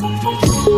Música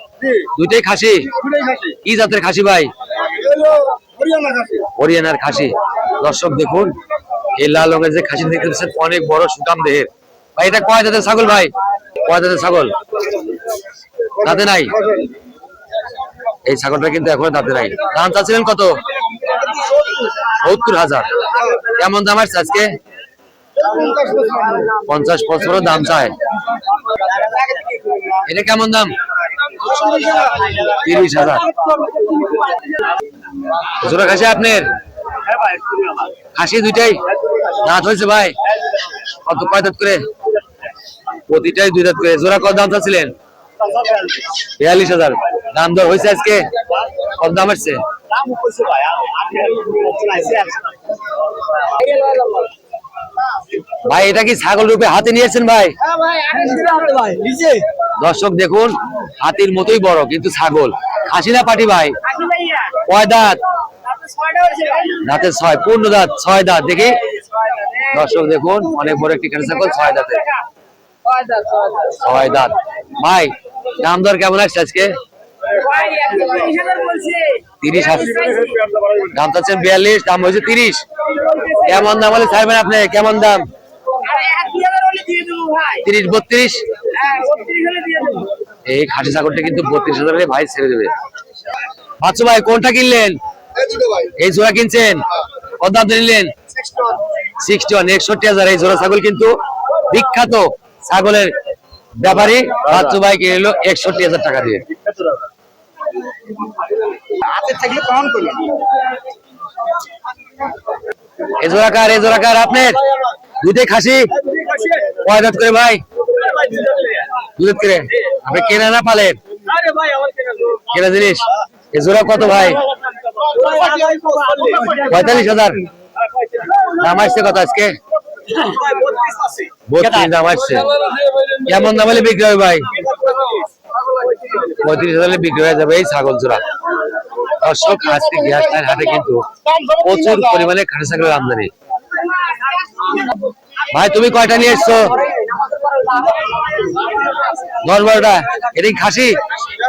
দুইটাই খাসি? কি জাতের খাসি ভাই? হরিয়ানার খাসি। দর্শক দেখুন এই লাল রঙের যে খাসি দেখতে পাচ্ছেন অনেক বড় সুটাম দেহের। ভাই এটা কয় জাতের ছাগল ভাই? কয় জাতের ছাগল? দাঁতে নাই? এই ছাগলটা কিন্তু এখন দাঁতে নাই। দাম চাচ্ছিলেন কত? সত্তর হাজার। কেমন দাম আসছে আজকে? পঞ্চাশ পঁচপর দাম চায়। এটা কেমন দাম? তিরিশ হাজার। জোড়া খাসি আপনার? খাসি দুইটাই? দাঁত হয়েছে ভাই। কত কয় দাঁত করে? প্রতিটাই দুই দাঁত করে। জোড়া কত দাম চাচ্ছিলেন? বিয়াল্লিশ হাজার। দাম দর হয়েছে আজকে? কত দাম আসছে? ভাই এটা কি ছাগল রূপে হাতে নিয়েছেন ভাই? দর্শক দেখুন হাতির মতোই বড় কিন্তু ছাগল। খাসি না পাটি ভাই? কয় দাঁত? দাঁতের ছয় পূর্ণ দাঁত ছয় দাঁত দেখি। দর্শক দেখুন অনেক বড় একটি খাসি ছাগল ছয় দাঁতে। ছয় দাঁত ভাই দাম দর কেমন আসছে আজকে? তিরিশ হাজার দাম চাচ্ছেন বিয়াল্লিশ দাম হয়েছে তিরিশ। কেমন দাম হলে ছাড়বেন আপনি? কেমন দাম? তিরিশ বত্রিশ? এই খাসি ছাগলটা কিন্তু বত্রিশ হাজার ভাই ছেড়ে দেবে। বাচ্চু ভাই কোনটা কিনলেন? এই জোড়া কিনছেন? কত দাম নিলেন? সিক্সটি ওয়ান একষট্টি হাজার। এই জোড়া ছাগল কিন্তু বিখ্যাত ছাগলের ব্যাপারী। বাচ্চু ভাই কিনে নিল একষট্টি হাজার টাকা দিয়ে। এই জোড়া কার এই জোড়া কার আপনার? দুধে খাসি? কয় করে ভাই? দুধ করে। আপনি কেনা না পালেন? কেনা জিনিস? এ জোড়া কত ভাই? পঁয়তাল্লিশ হাজার। দাম আসছে কত আজকে? বত্রিশ দাম আসছে। কেমন দাম হলে বিক্রি হবে ভাই? পঁয়ত্রিশ হাজার বিক্রি হয়ে যাবে এই ছাগল জোড়া। দর্শক আজকে গ্যাস হাটে কিন্তু প্রচুর পরিমাণে খাঁটি ছাগলের আমদানি। ভাই তুমি কয়টা নিয়ে এসছো? দশ বারোটা এটা খাসি,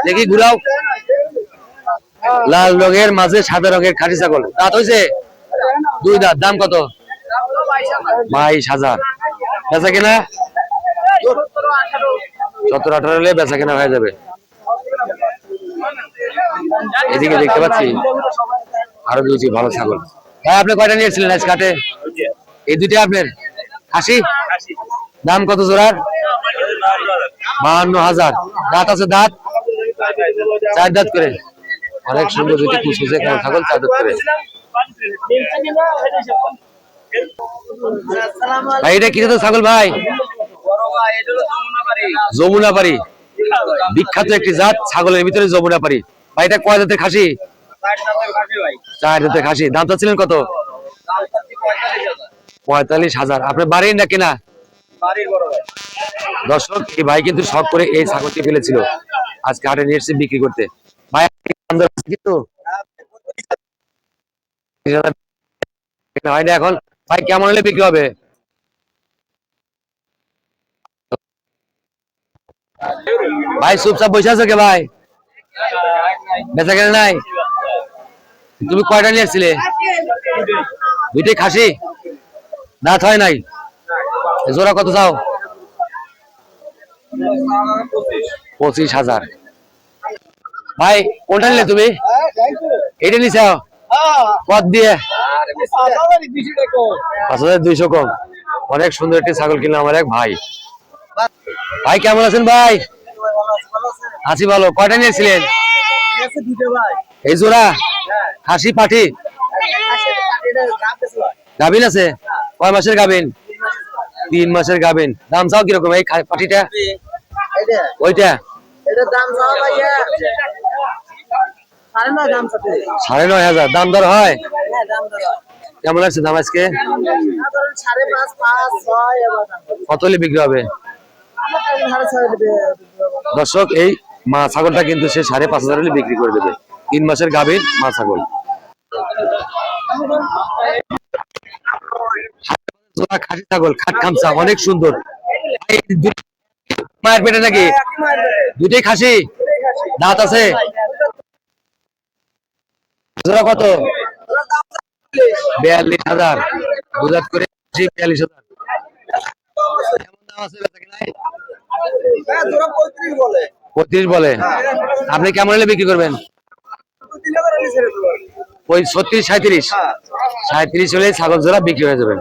দেখি ঘুরাও। লাল রঙের মাঝে সাদা রঙের খাসি ছাগল। দাঁত হয়েছে দুই দাঁত, দাম কত? বাইশ হাজার। বেচা কিনা? সত্তর আঠারো হলে বেচা কিনা হয়ে যাবে। এদিকে দেখতে পাচ্ছি, আরও দুটি ভালো ছাগল। হ্যাঁ আপনি কয়টা নিয়েছিলেন আজ কাটে এই দুইটা আপনার? খাসি? দাম কত জোড়ার? বাহান্ন হাজার। দাঁত আছে দাঁত? চার দাঁত করে। অনেক সুন্দর দুটি কুচকুচে কালো ছাগল চার দাঁত করে। যমুনা বিখ্যাত একটি জাত, ছাগলের ভিতরে যমুনা কয় খাসি? খাসি। কত? পঁয়তাল্লিশ হাজার। আপনার বাড়ির না কেনা? দর্শক, এই ভাই কিন্তু শখ করে এই ছাগলটি ফেলেছিল। আজকে হাটে নিয়ে এসেছে বিক্রি করতে। ভাই কিন্তু হয় না এখন। ভাই, কেমন হলে বিক্রি হবে? ভাই, চুপচাপ বসে আছো কে ভাই? বেচা কেনা নাই? তুমি কয়টা নিয়ে আসছিলে দুইটাই খাসি? দাঁত হয় নাই? জোড়া কত চাও? পঁচিশ হাজার। ভাই, কোনটা নিলে তুমি? এটা নিছাও কত দিয়ে। পাঁচ হাজার দুইশো কম। অনেক সুন্দর একটি ছাগল কিনলাম আমার এক ভাই। ভাই, কেমন আছেন ভাই? আছি ভালো। কয়টা নিয়েছিলেন? এই জোড়া? খাসি পাঠি গাভিন আছে? কয় মাসের গাভিন? তিন মাসের গাভিন দাম চাও কীরকম? এই পাটিটা? ওইটা? সাড়ে নয় হাজার। দাম দর হয়? হ্যাঁ কেমন লাগছে দাম আজকে। কত হলে বিক্রি হবে? দর্শক এই মা ছাগলটা কিন্তু সে সাড়ে পাঁচ হাজার হলে বিক্রি করে দেবে। তিন মাসের গাভীর মা ছাগল। খাসি ছাগল, খাট খামসা অনেক সুন্দর। মায়ের পেটে নাকি? খাসি? দাঁত আছে? কত? বিয়াল্লিশ হাজার। করে বিয়াল্লিশ হাজার। পঁয়ত্রিশ বলে। আপনি কেমন হলে বিক্রি করবেন? ওই ছত্রিশ সাঁত্রিশ সাঁত্রিশ হলে ছাগল জোড়া বিক্রি হয়ে যাবে।